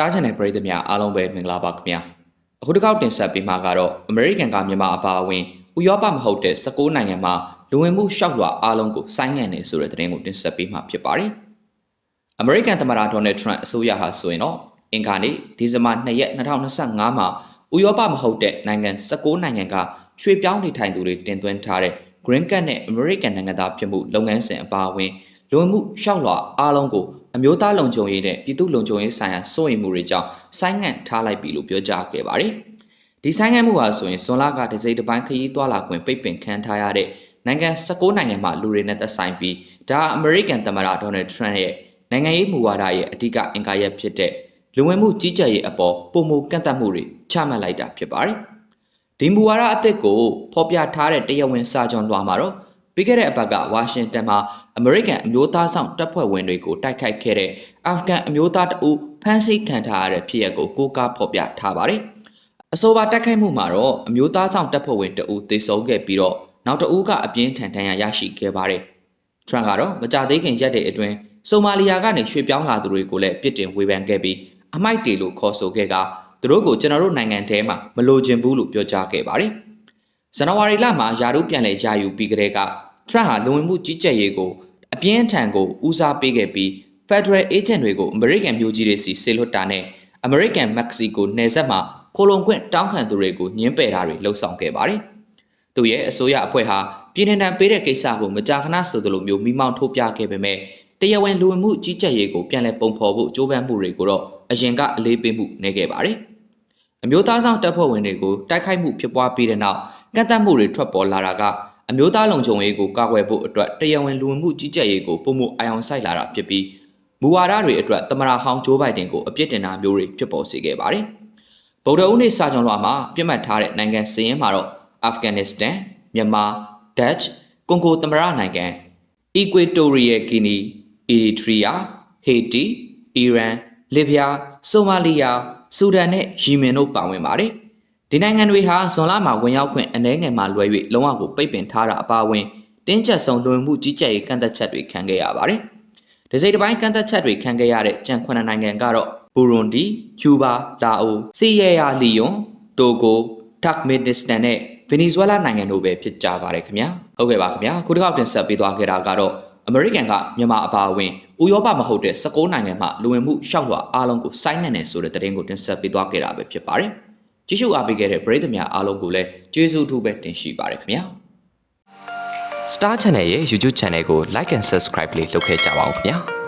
Star Channel ပရိသတ်များအားလုံးပဲမင်္ဂလာပါခင်ဗျာအခုတစ်ခေါက်တင်ဆက်ပေးမှာကတော့ American ကမြန်မာအပါအဝင်ဥရောပမဟုတ်တဲ့16နိုင်ငံမှာလူဝင်မှုရှောက်လွှာအားလုံးကိုဆိုင်းငံ့နေဆိုတဲ့သတင်းကိုတင်ဆက်ပေးမှာဖြစ်ပါတယ် American သမ္မတ Donald Trump အစိုးရဟာဆိုရင်တော့အင်္ဂါနေ့ဒီဇင်ဘာ2ရက်2025မှာဥရောပမဟုတ်တဲ့နိုင်ငံ16နိုင်ငံကရွှေ့ပြောင်းနေထိုင်သူတွေတင်သွင်းထားတဲ့ Green Card နဲ့ American နိုင်ငံသားဖြစ်မှုလုပ်ငန်းစဉ်အပါအဝင် လူဝင်မှုရှောက်လွှာအားလုံးကိုအမျိုးသားလုံခြုံရေးနဲ့ပြည်သူ့လုံခြုံရေးဆိုင်ရာစိုးရိမ်မှုတွေကြောင့်ဆိုင်းငံ့ထားလိုက်ပြီလို့ပြောကြားခဲ့ပါတယ်။ဒီဆိုင်းငံ့မှုဟာဆိုရင်ဇွန်လကတစိမ့်တစ်ပိုင်းခရီးသွားလာခွင့်ပိတ်ပင်ခံထားရတဲ့နိုင်ငံ16နိုင်ငံမှာလူတွေနဲ့သက်ဆိုင်ပြီးဒါအမေရိကန်သမ္မတဒေါ်နယ်ထရန့်ရဲ့နိုင်ငံရေးမူဝါဒရဲ့အဓိကအင်္ဂါရပ်ဖြစ်တဲ့လူဝင်မှုကြီးကြပ်ရေးအပေါ်ပုံမကန့်သတ်မှုတွေချမှတ်လိုက်တာဖြစ်ပါတယ်။ဒီမူဝါဒအသစ်ကိုဖော်ပြထားတဲ့တရားဝင်စာချုပ်လွှာမှာတော့ ပြီးခဲ့တဲ့အပတ်ကဝါရှင်တန်မှာအမေရိကန်အမျိုးသားဆောင်တပ်ဖွဲ့ဝင်တွေကိုတိုက်ခိုက်ခဲ့တဲ့အာဖဂန်အမျိုးသားတအုပ်ဖမ်းဆီးခံထားရတဲ့ဖြစ်ရပ်ကိုကိုးကားဖော်ပြထားပါတယ်။အဆိုပါတိုက်ခိုက်မှုမှာတော့အမျိုးသားဆောင်တပ်ဖွဲ့ဝင်တအုပ်သေဆုံးခဲ့ပြီးတော့နောက်တအုပ်ကအပြင်းထန်ထန်ရရရှိခဲ့ပါတယ်။ထရန့်ကတော့မကြသေးခင်ရက်တွေအတွင်းဆိုမာလီယာကနေရွှေ့ပြောင်းလာသူတွေကိုလည်းပြစ်တင်ဝေဖန်ခဲ့ပြီးအမိုက်တေလို့ခေါ်ဆိုခဲ့ကသူတို့ကိုကျွန်တော်တို့နိုင်ငံထဲမှာမလိုချင်ဘူးလို့ပြောကြားခဲ့ပါတယ်။ ဇန်နဝါရီလမှာယာရုပြန်လည်ယာယူပြီးကတည်းကထရန့်ဟာလူဝင်မှုကြီးကြပ်ရေးကိုအပြင်းထန်ကိုဦးစားပေးခဲ့ပြီး Federal Agent တွေကို American မျိုးကြီးတွေစီဆေလွတ်တာနဲ့ American Mexico နယ်စပ်မှာကိုလုံခွင့်တောင်းခံသူတွေကိုညှင်းပယ်တာတွေလှုံ့ဆော်ခဲ့ပါတယ်။သူရဲ့အစိုးရအဖွဲ့ဟာပြည်내တံပေးတဲ့ကိစ္စကိုမကြာခဏဆိုသလိုမျိုးမိမောင်းထိုးပြခဲ့ပေမဲ့တရားဝင်လူဝင်မှုကြီးကြပ်ရေးကိုပြန်လည်ပုံဖော်ဖို့ကြိုးပမ်းမှုတွေကိုတော့အရင်ကအလေးပေးမှုနေခဲ့ပါတယ်။အမျိုးသားဆောင်တပ်ဖွဲ့ဝင်တွေကိုတိုက်ခိုက်မှုဖြစ်ပွားပြီးတဲ့နောက် ကန့်သတ်မှုတွေထွက်ပေါ်လာတာကအမျိုးသားလုံခြုံရေးကိုကာကွယ်ဖို့အတွက်တရားဝင်လူဝင်မှုကြီးကြပ်ရေးကိုပုံမှုအာရုံစိုက်လာတာဖြစ်ပြီးမူဝါဒတွေအတွက်သမရဟောင်းဂျိုးဘိုင်ဒန်ကိုအပြစ်တင်တာမျိုးတွေဖြစ်ပေါ်စေခဲ့ပါတယ်။ဗုဒ္ဓဦးနေ့စာချုပ်လွှာမှာပြစ်မှတ်ထားတဲ့နိုင်ငံစည်ရင်မှာတော့အာဖဂန်နစ္စတန်မြန်မာဒတ်ချ်ကွန်ဂိုသမရနိုင်ငံ အီကွေတိုရီယယ်ဂီနီအီရီထရီယာဟေတီအီရန်လစ်ဗျာဆိုမာလီယာဆူဒန်နဲ့ယီမင်တို့ပါဝင်ပါတယ်။ ဒီနိုင်ငံတွေဟာဇွန်လမှာဝင်ရောက်ခွင့်အနည်းငယ်မှလွှဲ၍လုံးဝကိုပိတ်ပင်ထားတာအပါအဝင်တင်းကျပ်ဆုံးလွန်မှုကြီးကြပ်ရေးကန့်သက်ချက်တွေခံခဲ့ရပါတယ်။ဒီစိတ်တစ်ပိုင်းကန့်သက်ချက်တွေခံခဲ့ရတဲ့ကြံခွနနိုင်ငံကတော့ဘူရွန်ဒီ၊ကျူဘာ၊လာအို၊စီရီယာလီယွန်၊တိုဂို၊တက်မစ်နစ္စတန်နဲ့ဗင်နီဇွဲလားနိုင်ငံတို့ပဲဖြစ်ကြပါတယ်ခင်ဗျာ။ဟုတ်ကဲ့ပါခင်ဗျာ။ခုတစ်ခေါက်တင်ဆက်ပေးသွားခဲ့တာကတော့အမေရိကန်ကမြန်မာအပါအဝင်ဥရောပမဟုတ်တဲ့16နိုင်ငံမှာလူဝင်မှုရှောက်လွှာအားလုံးကိုစိုင်းငံ့နေဆိုတဲ့သတင်းကိုတင်ဆက်ပေးသွားခဲ့တာပဲဖြစ်ပါတယ်။ ကြည့်ရှုအားပေးခဲ့တဲ့ပရိသတ်များအားလုံးကိုလည်းကျေးဇူးထူးပဲတင်ရှိပါတယ်ခင်ဗျာ။ Star Channel ရဲ့ YouTube Channel ကို Like and Subscribe လေးလုပ်ခဲ့ကြပါဦးခင်ဗျာ။